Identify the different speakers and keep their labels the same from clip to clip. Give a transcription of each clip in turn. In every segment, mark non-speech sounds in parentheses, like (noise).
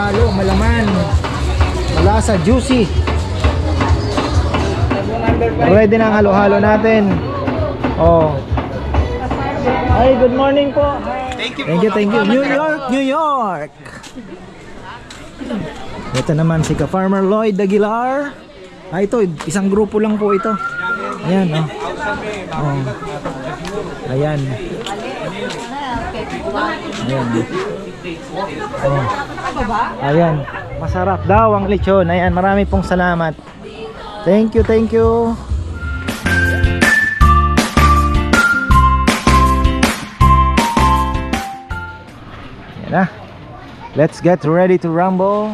Speaker 1: halo-halo, malaman. Malasa, juicy. Ready na ang halo-halo natin. Oh. Hi, good morning po.
Speaker 2: Thank you
Speaker 1: Thank you, thank you. New York, New York. Ito naman si ka-farmer Lloyd Aguilar. Ah, ito, isang grupo lang po ito. Ayan, oh. oh. Ayan. Ayan. Oh. Ayan. Masarap daw ang lechon. Ayan, marami pong salamat. Thank you, thank you. Ayan na. Let's get ready to rumble.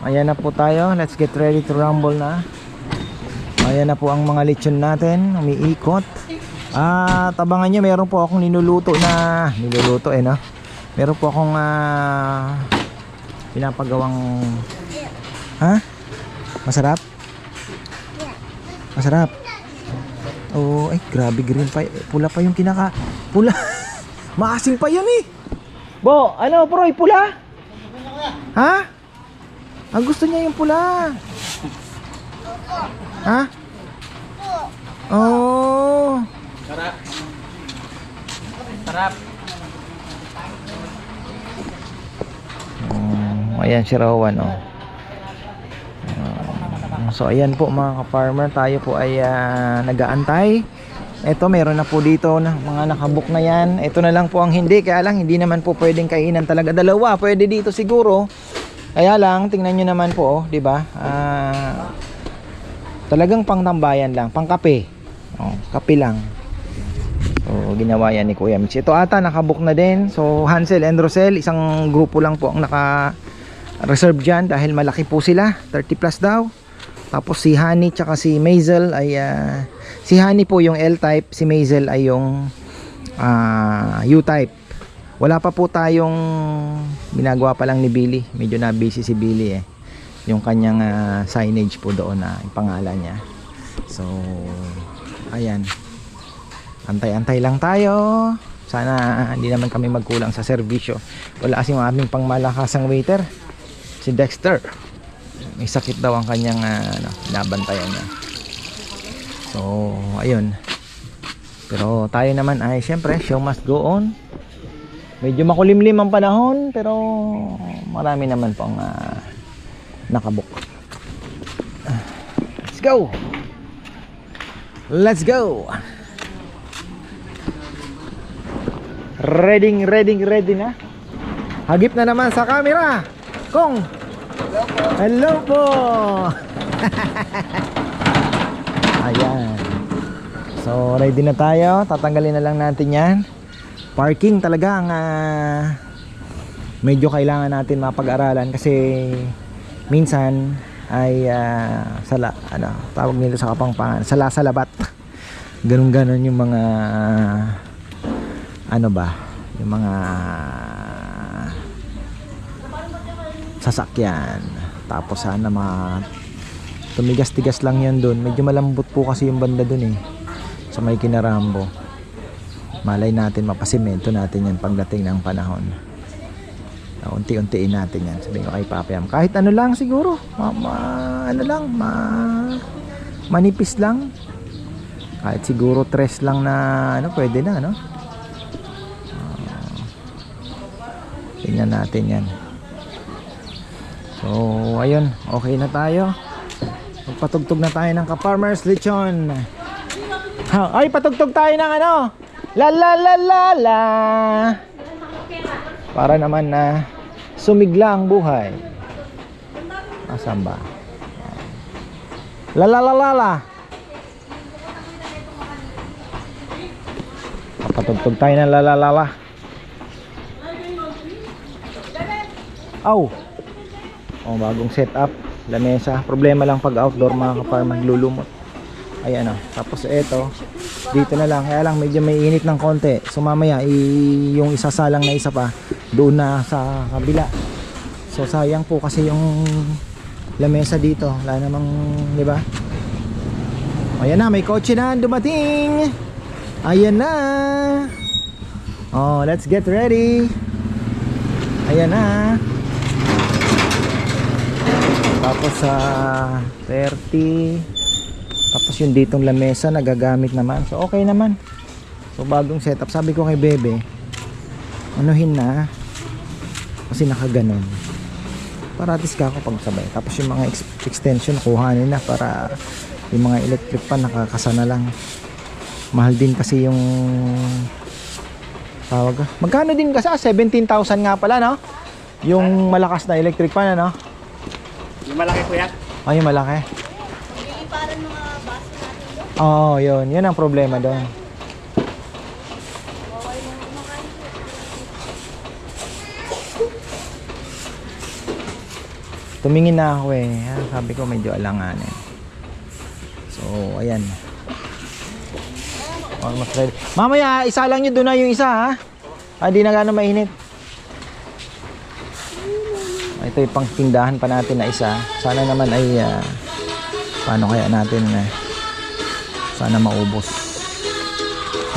Speaker 1: Ayan na po tayo. Let's get ready to rumble na. Ayan na po ang mga lechon natin. Umiikot. At abangan nyo, meron po akong niluluto na niluluto eh no. Meron po akong ah, pinapagawang Ha? Masarap? Masarap. Oh, ay grabe green pa. Pula pa yung kinaka. Pula. (laughs) Maasim pa yan eh. Bo, ano bro, pula? Ha? Ang gusto niya yung pula. Ha? Oh.
Speaker 2: Sarap. Sarap.
Speaker 1: Ayan si Rowan oh. Ah, so ayan po mga ka-farmer, tayo po ay ah, nag-aantay. Ito meron na po dito na mga nakabook na yan. Ito na lang po ang hindi, kaya lang hindi naman po pwedeng kainan talaga. Dalawa, pwede dito siguro. Kaya lang, tingnan nyo naman po, oh, di ba? Ah, talagang pangtambayan lang, pangkape. Oh, kape lang. So, ginawa yan ni Kuya Mitch. Ito ata, nakabook na din. So, Hansel and Rosel, isang grupo lang po ang naka-reserve dyan dahil malaki po sila. 30 plus daw. Tapos si Honey tsaka si Maisel ay ah, si Honey po yung L-type, si Maisel ay yung ah, U-type. Wala pa po tayong ginagawa pa lang ni Billy. Medyo na busy si Billy eh. Yung kanyang ah, signage po doon na yung pangalan niya. So, ayan. Antay-antay lang tayo. Sana hindi naman kami magkulang sa serbisyo. Wala kasi yung aming pangmalakasang waiter. Si Dexter. May sakit daw ang kanyang ah, ano, binabantayan niya. So, ayun. Pero tayo naman ay syempre, show must go on. Medyo makulimlim ang panahon, pero marami naman pong ah, nakabook. Let's go! Let's go! Ready, ready, ready na. Hagip na naman sa camera. Kong. Hello po. (laughs) Ayan. So, ready na tayo. Tatanggalin na lang natin 'yan. Parking talaga ang ah, medyo kailangan natin mapag-aralan kasi minsan ay ah, sala ano, tawag nila sa kapangpangan, sala sa labat. (laughs) Ganun ganon yung mga ano ba yung mga sasakyan. Tapos sana mga tumigas-tigas lang yan doon medyo malambot po kasi yung banda doon eh sa may kinarambo. Malay natin mapasimento natin yan pagdating ng panahon. Ah, unti-untiin natin yan. Sabihin ko kay Papayam kahit ano lang siguro ma, ma- ano lang ma, manipis lang. Kahit siguro tres lang na ano pwede na ano? Tingnan natin yan. So, ayun. Okay na tayo. Magpatugtog na tayo ng ka-farmers lechon. Ay, patugtog tayo ng ano? La la la la la. Para naman na sumigla ang buhay. Asan ba? La la la la la. Patugtog tayo ng la la la la. Aw. Oh, bagong setup, lamesa. Problema lang pag outdoor mga kapar maglulumot. Ayan oh. Tapos ito, dito na lang. Kaya lang medyo may init ng konti. So mamaya i- yung isasalang na isa pa doon na sa kabila. So sayang po kasi yung lamesa dito. Wala namang, di ba? Ayan na, may kotse na dumating. Ayan na. Oh, let's get ready. Ayan na. Tapos sa 30. Tapos yung ditong lamesa nagagamit naman. So okay naman. So bagong setup. Sabi ko kay Bebe, anuhin na. Kasi nakaganon. Para at least ka ako pagsabay. Tapos yung mga ex- extension kuhanin na para yung mga electric pan nakakasa na lang. Mahal din kasi yung tawag ka. Magkano din kasi? Ah, 17,000 nga pala, no? Yung malakas na electric pan, ano?
Speaker 2: Yung malaki kuya?
Speaker 1: Ay, yung malaki. Oo, yun. Yun ang problema doon. Tumingin na ako eh. Ah, Sabi ko medyo alanganin. So, ayan. Almost ready. Mamaya, isa lang yun doon na yung isa ha. Ah, di na gano'ng mainit. Ito yung pangtindahan pa natin na isa. Sana naman ay ah, paano kaya natin na sana maubos.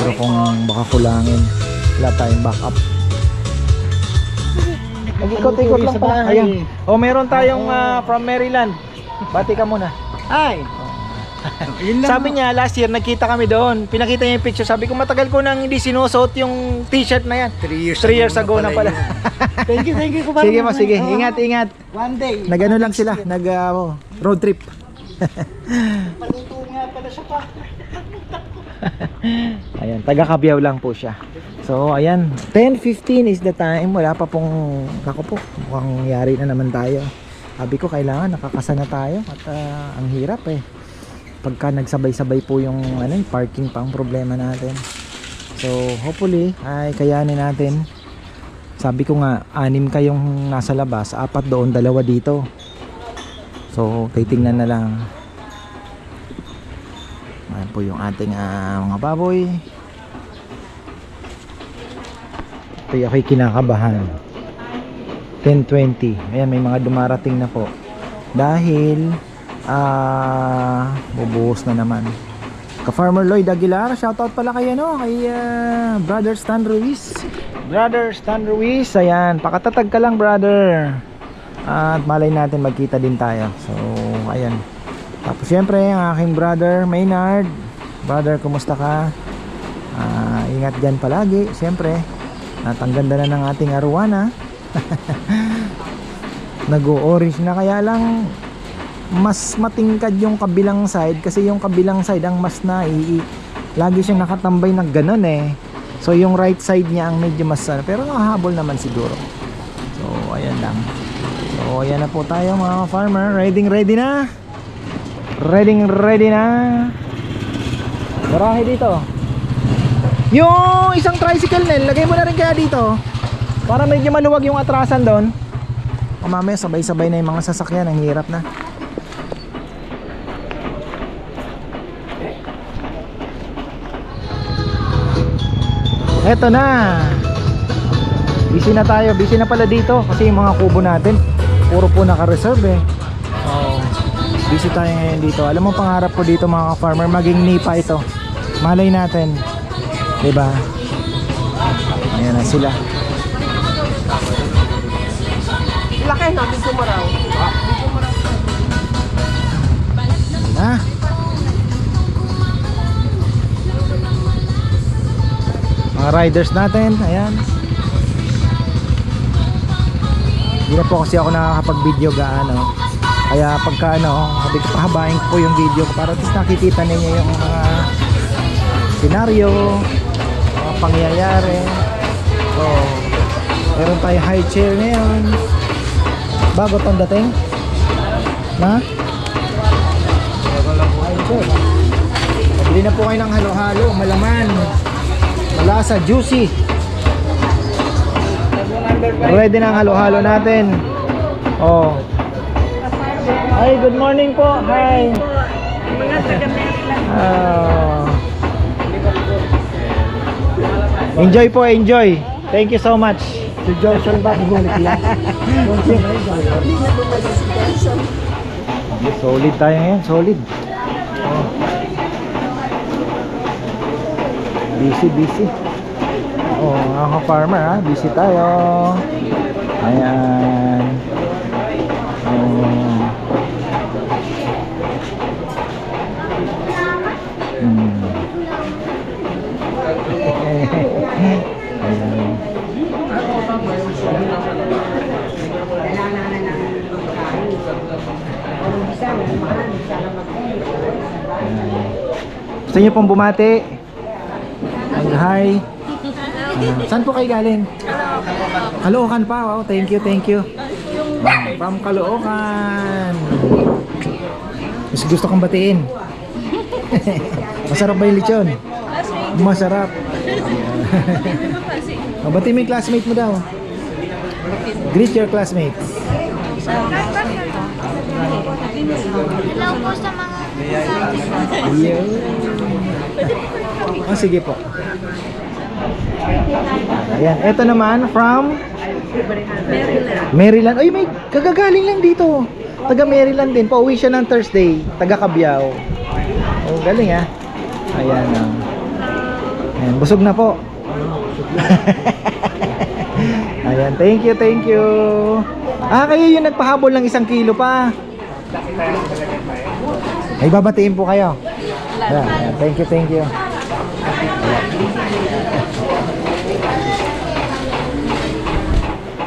Speaker 1: Pero kung baka kulangin, wala tayong backup. Nag-ikot-ikot lang pala. Ayan. Oh, meron tayong ah, from Maryland. Bati ka muna.
Speaker 2: Ay! (laughs) Yun lang.
Speaker 1: Sabi niya, last year nagkita kami doon. Pinakita niya yung picture. Sabi ko, matagal ko nang hindi sinusuot yung t-shirt na yan.
Speaker 2: 3 years,
Speaker 1: 3 years ago na pala. (laughs)
Speaker 2: thank you, thank you. Kuya.
Speaker 1: sige mo, sige. Ingat, ingat.
Speaker 2: One day.
Speaker 1: Nagano lang sila, nag oh, road trip. (laughs)
Speaker 2: Paluto nga pala siya pa.
Speaker 1: Ayan, taga Kabyaw lang po siya. So, ayan, 10:15 is the time. Wala pa pong nako po. Mukhang yari na naman tayo. Sabi ko kailangan nakakasa na tayo at ah, ang hirap eh. Pagka nagsabay-sabay po yung ano, parking pa ang problema natin. So, hopefully ay kayanin natin. Sabi ko nga, anim kayong nasa labas, apat doon, dalawa dito. So, titingnan na lang. Ayan po yung ating ah, mga baboy. Ito yung ako'y kinakabahan. 10.20. Ayan, may mga dumarating na po. Dahil, ah, bubuhos na naman. Ka-Farmer Lloyd Aguilar, shoutout pala kay ano, kay ah, Brother Stan Ruiz. Brother Stan Ruiz, ayan, pakatatag ka lang brother. At malay natin magkita din tayo. So, ayan. Tapos syempre, ang aking brother Maynard. Brother, kumusta ka? Ah, ingat dyan palagi, syempre. At ang ganda na ng ating arowana. (laughs) Nag-orange na kaya lang mas matingkad yung kabilang side kasi yung kabilang side ang mas na lagi siyang nakatambay na ganun eh. So yung right side niya ang medyo mas ano, pero nakahabol naman siguro. So ayan lang. So ayan na po tayo mga farmer. Ready ready na. Ready ready na. Barahe dito. Yung isang tricycle nil, lagay mo na rin kaya dito. Para medyo maluwag yung atrasan doon. O mamaya sabay-sabay na yung mga sasakyan, ang hirap na. Eto na. Busy na tayo. Busy na pala dito kasi yung mga kubo natin puro po naka-reserve eh. Oh. Busy tayo ngayon dito. Alam mo pangarap ko dito mga farmer maging nipa ito. Malay natin. 'Di ba? Ayan na sila.
Speaker 2: Laki na, dito maraw.
Speaker 1: Ha? Mga riders natin, ayan. Hindi po kasi ako nakakapag-video gaano. Kaya pagka ano, pahabain ko po yung video para least nakikita ninyo yung mga senaryo, mga pangyayari. So, meron tayo high chair ngayon. Bago tong dating? Na? Sure. Pabili na po kayo ng halo-halo, malaman. Malasa, juicy. Ready na ang halo-halo natin. Oh. Hi, good morning po. Hi.
Speaker 2: Mga taga Maryland.
Speaker 1: Ah. enjoy po, enjoy. Thank you so much.
Speaker 2: Si Johnson ba? Gulit yan.
Speaker 1: Solid tayo ngayon, solid. Oh. Busy, busy. Oo, mga farmer ha. Busy tayo. Ayan. Um, hmm. Ayan. Gusto niyo pong bumati? Mag-hi. Ah, saan po kayo galing? Caloocan pa. Wow, thank you, thank you. From Caloocan. Mas gusto kong batiin. (laughs) Masarap ba yung lechon? Masarap. (laughs) Mabati mo yung classmate mo daw. Greet your classmates.
Speaker 3: Hello po sa mga
Speaker 1: Ayun. Oh, sige po. Ayan, eto naman from Maryland. Ay, may kagagaling lang dito. Taga Maryland din. Pauwi siya ng Thursday. Taga Cabiao. Oh, galing ah. Ayan. ah. Ayan, busog na po. (laughs) Ayan, thank you, thank you. Ah, kayo yung nagpahabol ng isang kilo pa. Ay, babatiin po kayo. Ayan, ayan. Thank you, thank you.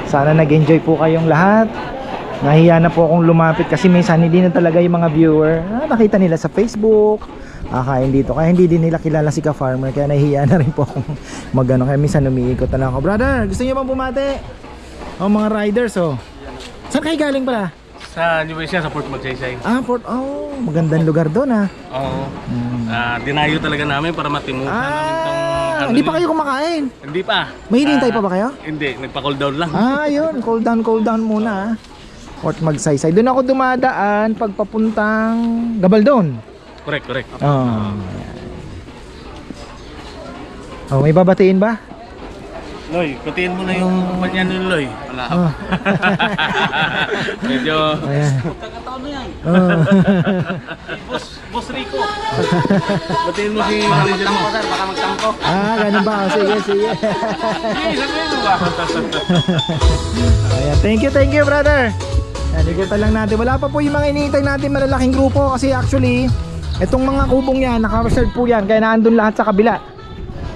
Speaker 1: Sana nag-enjoy po kayong lahat. Nahiya na po akong lumapit kasi minsan hindi na talaga yung mga viewer. Ah, nakita nila sa Facebook. Kakain dito. Kaya hindi din nila kilala si ka-farmer. Kaya nahiya na rin po akong (laughs) magano. Kaya minsan umiikot na lang ako. Brother, gusto niyo bang bumate? O mga riders oh. Saan kayo galing pala?
Speaker 4: Sa New Asia, sa Port Magsaysay.
Speaker 1: Ah, Port. Oh, magandang lugar doon ah.
Speaker 4: Oo.
Speaker 1: Hmm.
Speaker 4: Ah, dinayo talaga namin para matimukan namin tong...
Speaker 1: Ah,
Speaker 4: ano
Speaker 1: hindi pa kayo kumakain.
Speaker 4: Hindi pa.
Speaker 1: May hinihintay
Speaker 4: Ah,
Speaker 1: pa ba kayo?
Speaker 4: Hindi, nagpa-cool down lang.
Speaker 1: Ah, yun. Cool down, cool down muna. ah. Port Magsaysay. Doon ako dumadaan pagpapuntang Gabaldon.
Speaker 4: Correct, correct.
Speaker 1: Oh. Oh, may babatiin ba?
Speaker 4: Loy, kutiin mo na yung panyan ni Loy. Wala ka.
Speaker 1: Oh. (laughs)
Speaker 4: Medyo...
Speaker 1: Ayan.
Speaker 4: Pagkataon na yan. (laughs)
Speaker 1: Oh.
Speaker 4: Boss, Rico. (laughs) Batiin mo si manager mo. sir, baka magtampo.
Speaker 1: ah, ganun ba? Oh, sige, sige. (laughs)
Speaker 4: Sige, sabihin mo ba? (laughs)
Speaker 1: Ayan, thank you, thank you, brother. Ayan, ikutan lang natin. Wala pa po yung mga iniintay natin malalaking grupo kasi actually, itong mga kubong yan, naka-reserve po yan, kaya naandun lahat sa kabila.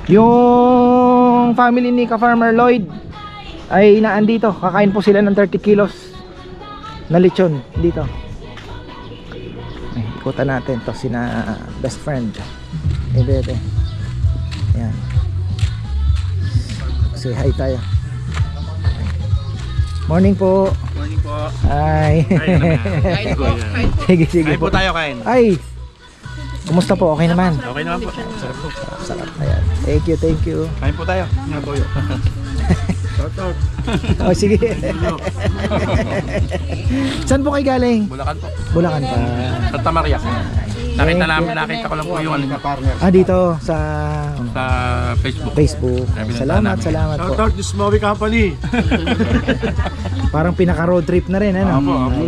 Speaker 1: Yung family ni ka-farmer Lloyd ay naandito. Kakain po sila ng 30 kilos na lechon dito. Ikutan natin to sina best friend. Eh, bebe. Ayan. Say hi tayo. Morning po.
Speaker 4: Morning po.
Speaker 1: Hi. (laughs)
Speaker 4: Kain po.
Speaker 1: sige, sige
Speaker 4: Kain po
Speaker 1: po.
Speaker 4: tayo, kain.
Speaker 1: Ay. Kumusta po? Okay naman.
Speaker 4: Okay naman po. Sarap po.
Speaker 1: Sarap. Ayan. Thank you, thank you.
Speaker 4: Kain po tayo. Nga po yun. Shout out. (laughs)
Speaker 1: Oh, sige. (laughs) Saan po kayo galing?
Speaker 4: Bulacan po.
Speaker 1: Bulacan pa.
Speaker 4: Santa Maria. Nakita namin, nakita ko lang po yung ano,
Speaker 1: Ah, dito sa
Speaker 4: sa Facebook.
Speaker 1: Facebook. Salamat, salamat po.
Speaker 4: out to Smowy Company. (laughs)
Speaker 1: Parang pinaka road trip na rin, ano?
Speaker 4: Opo, opo.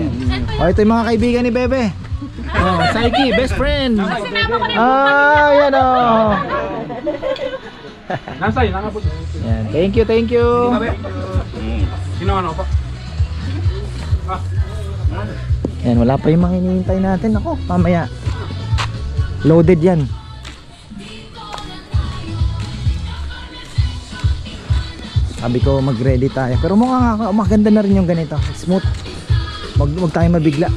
Speaker 1: Oh, ito yung mga kaibigan ni Bebe. Oh, Saiki, best friend. Ah, yan oh.
Speaker 4: Nasa yun, nangapot.
Speaker 1: Yan. Thank you, thank you.
Speaker 4: Sino ano pa?
Speaker 1: Yan, wala pa yung mga hinihintay natin. Ako, mamaya. Loaded yan. Sabi ko mag-ready tayo. Pero mukha nga maganda na rin yung ganito. Smooth. Wag, wag tayo mabigla.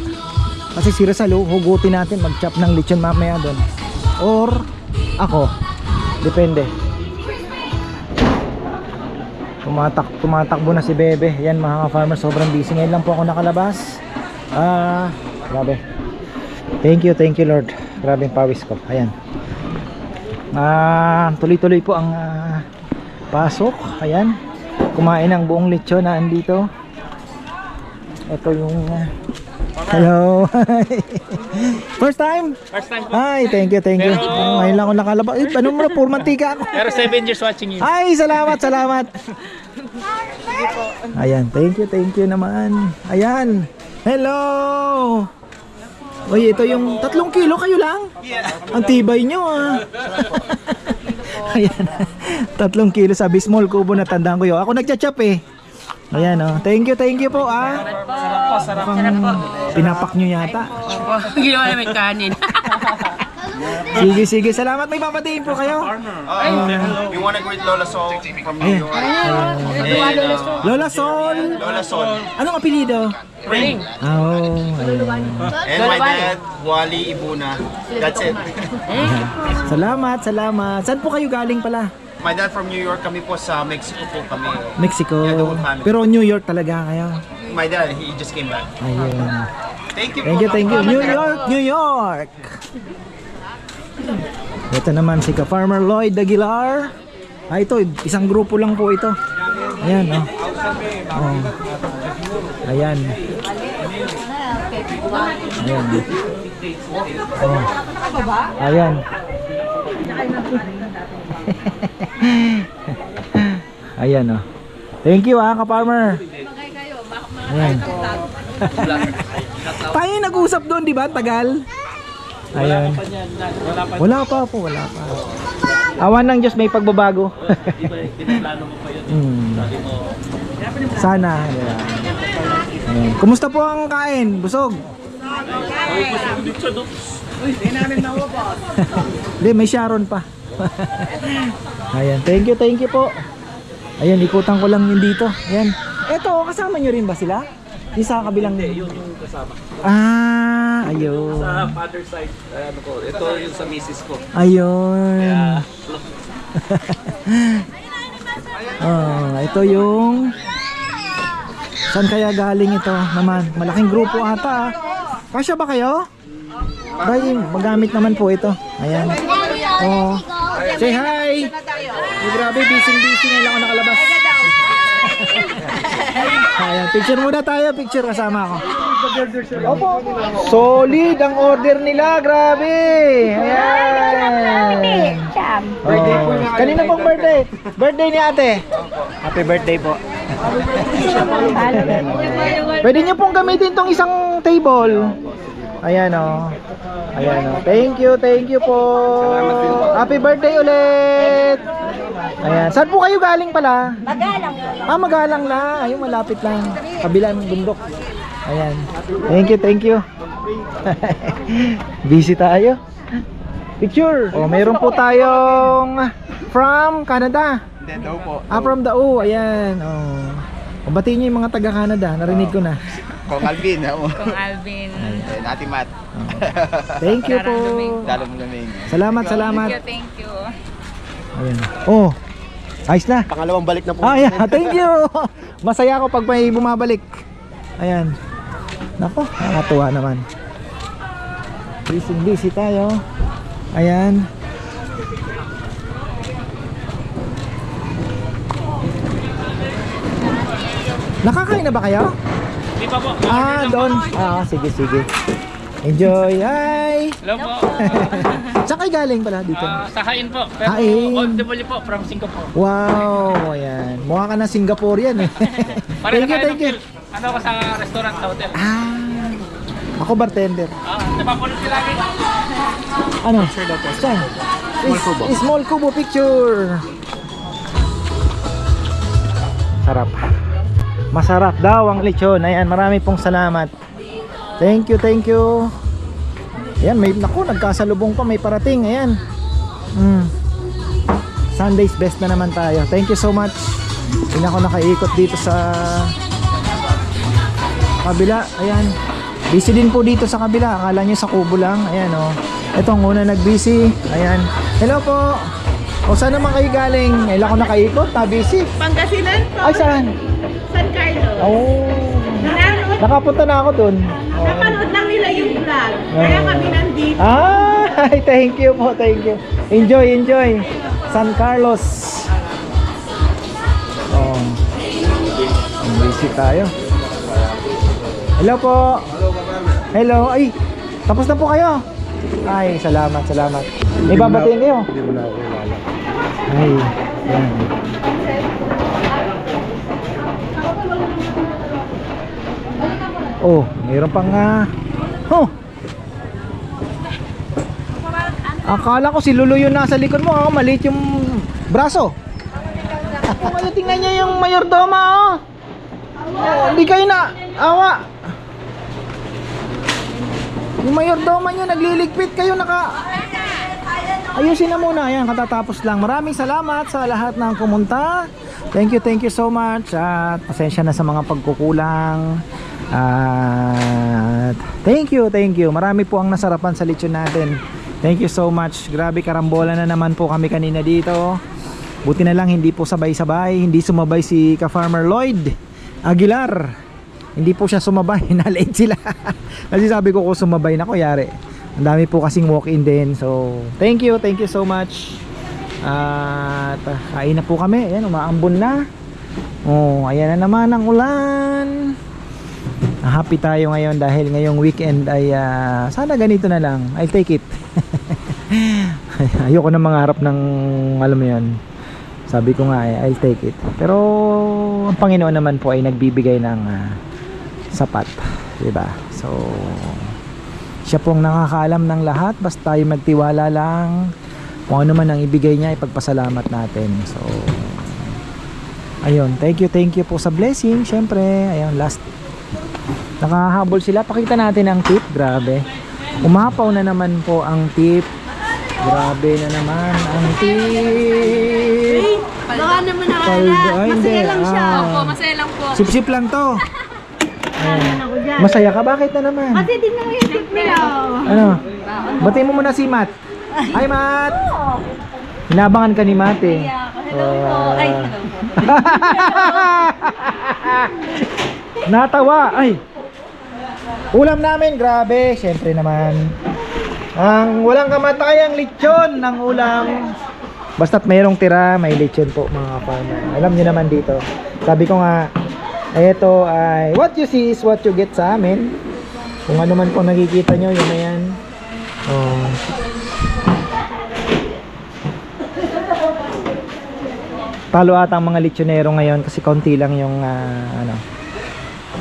Speaker 1: Kasi si Rizal, oh, hugutin natin. Mag-chop ng lechon mamaya doon. Or ako. Depende. Tumatak, tumatakbo na si Bebe. Yan mga farmer sobrang busy. Ngayon lang po ako nakalabas. Ah, grabe. Thank you, thank you Lord. Grabe yung pawis ko. Ayan. Ah, tuloy-tuloy po ang ah, pasok. Ayan. Kumain ng buong lechon na andito. Ito yung ah, Hello. (laughs) First time?
Speaker 4: First time po.
Speaker 1: Hi, thank you, thank you.
Speaker 4: Pero-
Speaker 1: Oh, ngayon lang ako nakalabas. Eh, ano mo puro mantika ako.
Speaker 4: Pero 7 years watching you.
Speaker 1: Ay, salamat, salamat. Ayan, thank you, thank you naman. Ayan. Hello. Uy, ito yung tatlong kilo kayo lang. Ang tibay nyo ah. (laughs) Ayan. Tatlong kilo sabi small kubo na tandaan ko yun. Ako nagcha-chop eh. Ayan oh. Thank you, thank you po ah. Sarap po, sarap. Pinapak nyo yata.
Speaker 5: Ginawa (laughs) namin kanin. (laughs)
Speaker 1: sige, sige. Salamat. May babatiin po kayo.
Speaker 5: Uh, we want to greet Lola Sol from New York. And, uh,
Speaker 1: Lola Sol.
Speaker 5: Lola Sol.
Speaker 1: Anong apelido?
Speaker 5: Ring.
Speaker 1: Oh, ayun.
Speaker 5: And my dad, Wally Ibuna. That's it.
Speaker 1: Salamat, salamat. Saan po kayo galing pala?
Speaker 5: My dad from New York. Kami po sa Mexico po kami.
Speaker 1: Mexico.
Speaker 5: Yeah, the whole family.
Speaker 1: Pero New York talaga kayo.
Speaker 5: My dad, he just came back.
Speaker 1: Ayun.
Speaker 5: Thank you
Speaker 1: Thank you,
Speaker 5: po.
Speaker 1: thank you. New York, New York. Ito naman si ka-farmer Lloyd Aguilar. Ah, ito, isang grupo lang po ito. Ayan, oh. oh. Ayan. Ayan. Oh. Ayan. (laughs) (laughs) Ayan, oh. Thank you, ah, ka-farmer. Ayan. (laughs) Tayo nag-usap doon, di ba? Tagal. Ayan. Wala pa po, wala pa. Awan ng Diyos may pagbabago. (laughs) Hmm. Sana. Ayan. Ayan. Kumusta po ang kain? Busog? Hindi, may Sharon pa. (laughs) Ayan, thank you, thank you po. Ayan, ikutan ko lang yun dito. Ayan. Eto, kasama nyo rin ba sila? Yung sa kabilang...
Speaker 4: Yun yung kasama.
Speaker 1: Ah, ayun.
Speaker 4: Sa father side, ano ko, ito yung sa misis ko.
Speaker 1: Ayun. (laughs) oh, ito yung Saan kaya galing ito naman? Malaking grupo ata. ah. Kasya ba kayo? Bay, magamit naman po ito. Ayan. Oh. Say hi. Eh, grabe, busy busy na lang ako nakalabas. (laughs) Ayan, picture muna tayo, picture kasama ako. Opo. Solid ang order nila, grabe. Ayan. Oh. Kanina pong birthday? Birthday ni ate. Happy birthday po. Pwede niyo pong gamitin tong isang table. Ayan o. Ayan o. Thank you, thank you po. Happy birthday ulit. Ayan. Saan po kayo galing pala? Magalang. Ah, magalang lang. Ayun, malapit lang. Kabilang bundok. Ayan. Thank you, thank you. (laughs) Busy tayo. Picture. Oh, meron po tayong from Canada.
Speaker 5: Hindi daw po.
Speaker 1: Ah, from the O. Ayan. Oh. O, batiin niyo yung mga taga Canada. Narinig ko na. (laughs)
Speaker 5: Kong Alvin. Kong
Speaker 6: Kung Alvin.
Speaker 5: Nati Matt. (laughs)
Speaker 1: Thank you po.
Speaker 5: Dalong lamig.
Speaker 1: Salamat, salamat.
Speaker 6: Thank you, thank you.
Speaker 1: Ayan. Oh. Ayos na.
Speaker 5: Pangalawang balik na po.
Speaker 1: Ah, yeah. Thank you. Masaya ako pag may bumabalik. Ayan. Nako, nakatuwa naman. Busy busy tayo. Ayan. Nakakain na ba kayo?
Speaker 4: Di pa po.
Speaker 1: Ah, doon. Ah, sige, sige. Enjoy. Hi.
Speaker 4: Hello po. (laughs)
Speaker 1: Saan kayo galing pala dito?
Speaker 4: Ah, sa Hain po. Pero
Speaker 1: Hain.
Speaker 4: OFW po from Singapore.
Speaker 1: Wow, ayan. Mukha ka na Singaporean eh. (laughs)
Speaker 4: Pare
Speaker 1: thank you, thank you.
Speaker 4: Ano ako sa restaurant sa hotel.
Speaker 1: Ah, ako bartender.
Speaker 4: Ah, napapanood sila lagi.
Speaker 1: Ano? Saan? Small kubo. Small kubo picture. Sarap. Masarap daw ang lechon. Ayan, marami pong salamat. Thank you, thank you. Ayan, may naku, nagkasalubong pa, may parating. Ayan. Mm. Sunday's best na naman tayo. Thank you so much. Hindi na ako nakaikot dito sa kabila. Ayan. Busy din po dito sa kabila. Akala nyo sa kubo lang. Ayan o. Oh. Ito ang una nag-busy. Ayan. Hello po. O saan naman kayo galing? Ilan ko nakaikot? Na busy.
Speaker 2: Pangasinan po.
Speaker 1: Ay saan? Oh.
Speaker 2: Nanood,
Speaker 1: Nakapunta na ako dun.
Speaker 2: napanood lang nila yung vlog. Kaya kami nandito.
Speaker 1: Ah, (laughs) thank you po, thank you. Enjoy, enjoy. San Carlos. Oh. Busy tayo. Hello po. Hello. Ay, tapos na po kayo. Ay, salamat, salamat. May babatiin kayo? Hindi mo na ako Ay, yan. Oh, mayroon pang ah. oh. Akala ko si Lulu yung nasa likod mo, oh, maliit yung braso. Kung ano tingnan niyo yung mayordoma, oh. oh hindi kayo na awa. Yung mayordoma niyo nagliligpit kayo naka ayusin na muna. Ayan, katatapos lang. Maraming salamat sa lahat ng pumunta. Thank you, thank you so much. At pasensya na sa mga pagkukulang. At thank you, thank you. Marami po ang nasarapan sa lechon natin. Thank you so much. Grabe karambola na naman po kami kanina dito. Buti na lang hindi po sabay-sabay, hindi sumabay si ka-farmer Lloyd Aguilar. Hindi po siya sumabay, (laughs) na-late sila. Kasi sabi ko kung sumabay na ko, yari. Ang dami po kasing walk-in din. So, thank you, thank you so much. At ah, kain na po kami. Ayan, umaambon na. Oh, ayan na naman ang ulan. Happy tayo ngayon dahil ngayong weekend ay ah, sana ganito na lang. I'll take it. (laughs) Ayoko na mangarap ng alam mo yun. Sabi ko nga eh, I'll take it. Pero ang Panginoon naman po ay nagbibigay ng ah, sapat, 'di ba? So siya pong nakakaalam ng lahat basta tayo magtiwala lang kung ano man ang ibigay niya ipagpasalamat natin. So ayun, thank you, thank you po sa blessing. Syempre, ayun last nakahabol sila. Pakita natin ang tip, grabe. Umapaw na naman po ang tip. Grabe na naman ang tip.
Speaker 2: Baka naman
Speaker 1: ay, hindi.
Speaker 2: Masaya lang siya.
Speaker 1: Ah.
Speaker 2: Opo, masaya lang po.
Speaker 1: Sip-sip lang to. Ayan. Masaya ka? Bakit na naman?
Speaker 2: Kasi din naman yung tip nila.
Speaker 1: Ano? Batiin mo muna si Matt. Hi, Matt! Hinabangan ka ni Matt eh.
Speaker 2: Hello po. Ay, hello po. (laughs)
Speaker 1: Natawa. Ay. Ulam namin, grabe. Siyempre naman. Ang walang kamatayang lechon ng ulam. Basta't mayroong tira, may lechon po mga farmer. Alam niyo naman dito. Sabi ko nga, ito ay what you see is what you get sa amin. Kung ano man po nakikita nyo, yun na yan. Oh. Talo ata ang mga lechonero ngayon kasi konti lang yung ah, ano,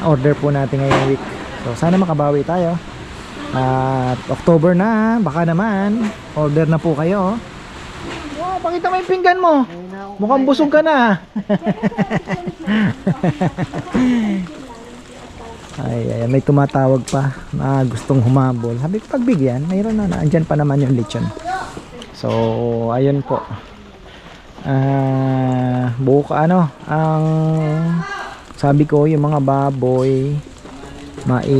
Speaker 1: order po natin ngayong week. So sana makabawi tayo. At October na, baka naman order na po kayo. Wow, pakita mo yung pinggan mo. Mukhang busog ka na. (laughs) ay, ay, may tumatawag pa na gustong humabol. Sabi ko, pagbigyan, mayroon na, andyan pa naman yung lechon. So, ayun po. Ah, buka ano, ang sabi ko yung mga baboy mai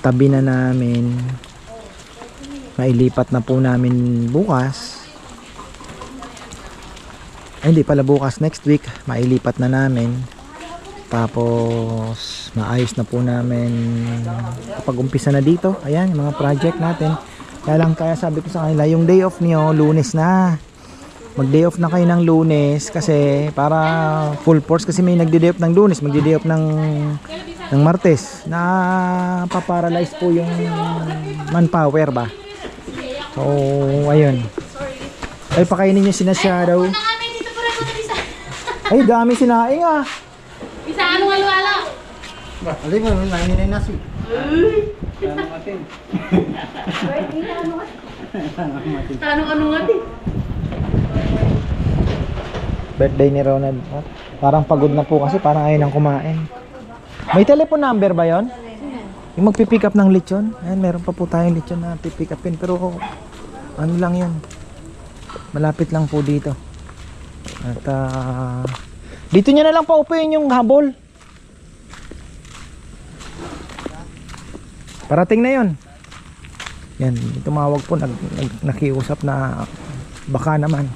Speaker 1: tabi na namin. Mailipat na po namin bukas. Ay hindi pala bukas next week. Mailipat na namin. Tapos maayos na po namin. Kapag umpisa na dito ayan yung mga project natin. Kaya lang kaya sabi ko sa kanila yung day off niyo lunes na mag day off na kayo ng lunes kasi para full force kasi may nagde-day off ng lunes magde-day off ng ng martes. Na paparalyze po yung manpower ba? So ayun. Ay pakainin niyo sina Shadow (laughs) ay dami sinaing ah
Speaker 2: Isa anong halo-halo?
Speaker 1: alin mo nangin na nasi
Speaker 2: Anong-ano nga din? (laughs)
Speaker 1: birthday ni Ronald. Parang pagod na po kasi parang ayaw nang kumain. May telephone number ba yon? yung magpipick up ng lechon? Ayan meron pa po tayong lechon na pipick upin. Pero ano lang yan malapit lang po dito. At ah, dito nyo na lang paupuin yung habol. Parating na yon yan tumawag po nag, nag, nakiusap na baka naman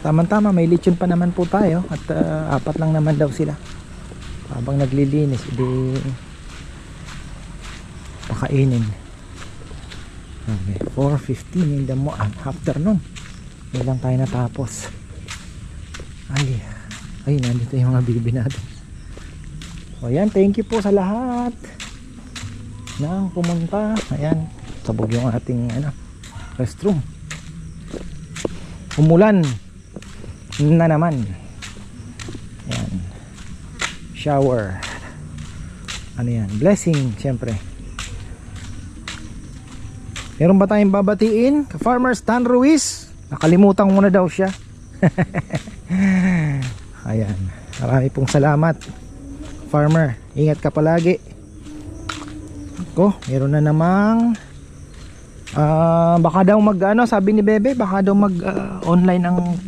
Speaker 1: Tama-tama, may lechon pa naman po tayo at ah, apat lang naman daw sila. Habang naglilinis, edi pakainin. Okay, 4.15 in the mo ah, afternoon. Hindi lang tayo natapos. Ay, ay, nandito yung mga bibi natin. So, ayan, thank you po sa lahat na pumunta. Ayan, sabog yung ating ano, restroom. Umulan na naman. Yan. Shower. Ano yan? Blessing syempre. Meron ba tayong babatiin? Farmer Stan Ruiz. Nakalimutan ko na daw siya. (laughs) Ayan. Marami pong salamat farmer. Ingat ka palagi. Ko meron na namang Ah, baka daw mag ano, sabi ni Bebe, baka daw mag ah, online ang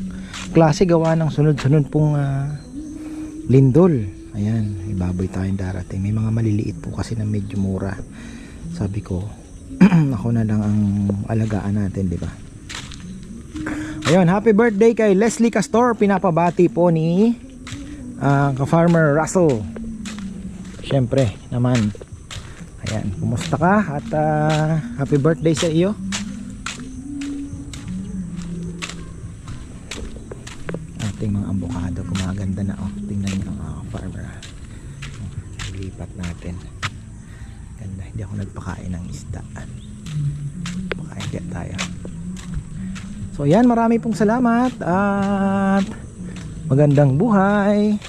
Speaker 1: klase gawa ng sunod-sunod pong ah, lindol. Ayan, ibaboy tayong darating. May mga maliliit po kasi na medyo mura. Sabi ko, (clears throat) ako na lang ang alagaan natin, di ba? Ayun, happy birthday kay Leslie Castor. Pinapabati po ni ah, ka-farmer Russell. Siyempre naman. Ayan, kumusta ka? At ah, happy birthday sa iyo. Ating mga ambokado, gumaganda na oh. Tingnan ang mga farmer. ah. Lipat natin. Ganda, hindi ako nagpakain ng isda. Pakain kaya tayo. So yan, marami pong salamat at magandang buhay.